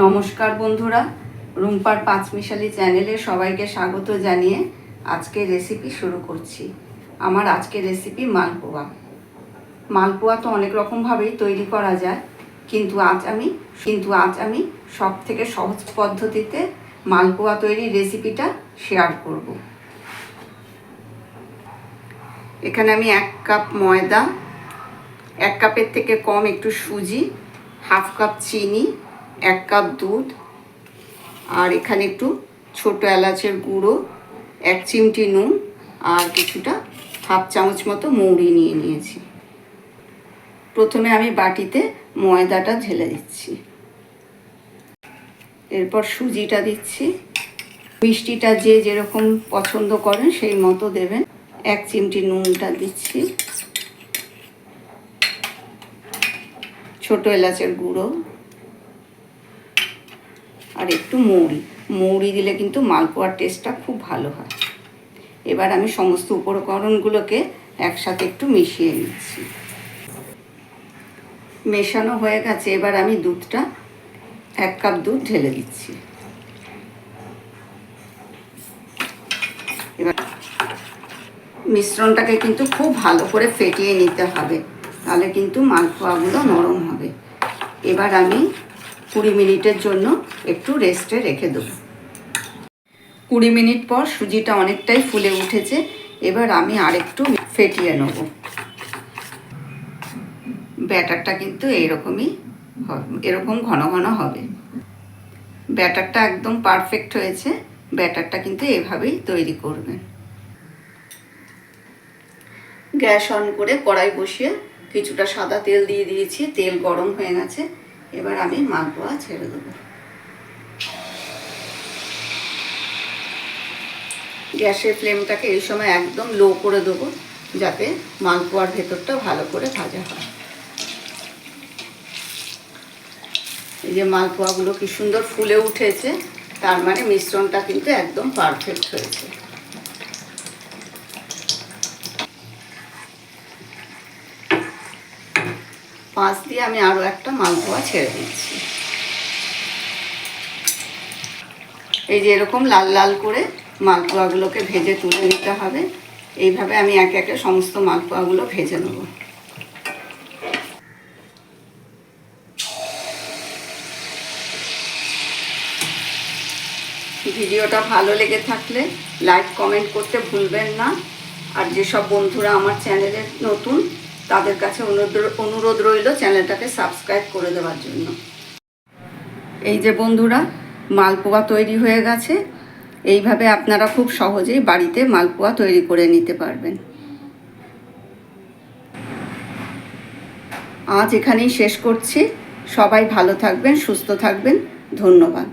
নমস্কার বন্ধুরা, রুম্পার পাঁচমিশালি চ্যানেলে সবাইকে স্বাগত জানিয়ে আজকের রেসিপি শুরু করছি। আমার আজকের রেসিপি মালপোয়া। মালপোয়া তো অনেক রকমভাবেই তৈরি করা যায়, কিন্তু আজ আমি, কিন্তু আজ আমি সব থেকে সহজ পদ্ধতিতে মালপোয়া তৈরির রেসিপিটা শেয়ার করব। এখানে আমি এক কাপ ময়দা, এক কাপের থেকে কম একটু সুজি, হাফ কাপ চিনি এক কাপ দুধ, আর এখানে একটু ছোট এলাচের গুঁড়ো, এক চিমটি নুন, আর কিছুটা হাফ চামচ মতো মৌরি নিয়ে নিয়েছি। প্রথমে আমি বাটিতে ময়দাটা ঢেলে দিচ্ছি। এরপর সুজিটা দিচ্ছি। মিষ্টিটা যে যেরকম পছন্দ করেন সেই মতো দেবেন। এক চিমটি নুনটা দিচ্ছি। ছোট এলাচের গুঁড়ো। আর একটু মৌরি। মৌরি দিলে কিন্তু মালপোয়ার টেস্টটা খুব ভালো হয়। এবার আমি সমস্ত উপকরণগুলোকে একসাথে একটু মিশিয়ে নিচ্ছি। মেশানো হয়ে গেছে, এবার আমি দুধটা এক কাপ দুধ ঢেলে দিচ্ছি। এবার মিশ্রণটাকে কিন্তু খুব ভালো করে ফেটিয়ে নিতে হবে, তাহলে কিন্তু মালপোয়াগুলো নরম হবে। এবার আমি কুড়ি মিনিটের জন্য একটু রেস্টে রেখে দেবো। কুড়ি মিনিট পর সুজিটা অনেকটাই ফুলে উঠেছে, এবার আমি আরেকটু ফেটিয়ে নেব। ব্যাটারটা কিন্তু এইরকমই এরকম ঘন ঘন হবে। ব্যাটারটা একদম পারফেক্ট হয়েছে, ব্যাটারটা কিন্তু এভাবেই তৈরি করবেন গ্যাস অন করে কড়াই বসিয়ে কিছুটা সাদা তেল দিয়ে দিয়েছি, তেল গরম হয়ে গেছে। এবার আমি মালপোয়া ছেড়ে দেবো। গ্যাসের ফ্লেমটাকে এই সময় একদম লো করে দেবো, যাতে মালপোয়ার ভেতরটা ভালো করে ভাজা হয়। এই যে মালপোয়াগুলো কি সুন্দর ফুলে উঠেছে, তার মানে মিশ্রণটা কিন্তু একদম পারফেক্ট হয়েছে। পাঁচ দিয়ে আমি আরও একটা মালপোয়া ছেড়ে দিচ্ছি। এই যে এরকম লাল লাল করে মালপোয়াগুলোকে ভেজে তুলে নিতে হবে। এইভাবে আমি একে একে সমস্ত মালপোয়াগুলো ভেজে নেব। ভিডিওটা ভালো লেগে থাকলে লাইক, কমেন্ট করতে ভুলবেন না। আর যেসব বন্ধুরা আমার চ্যানেলে নতুন তাদের কাছে অনুরোধ রইল চ্যানেলটাকে সাবস্ক্রাইব করে দেওয়ার জন্য। এই যে বন্ধুরা, মালপোয়া তৈরি হয়ে গেছে। এইভাবে আপনারা খুব সহজেই বাড়িতে মালপোয়া তৈরি করে নিতে পারবেন। আজ এখানেই শেষ করছি। সবাই ভালো থাকবেন, সুস্থ থাকবেন। ধন্যবাদ।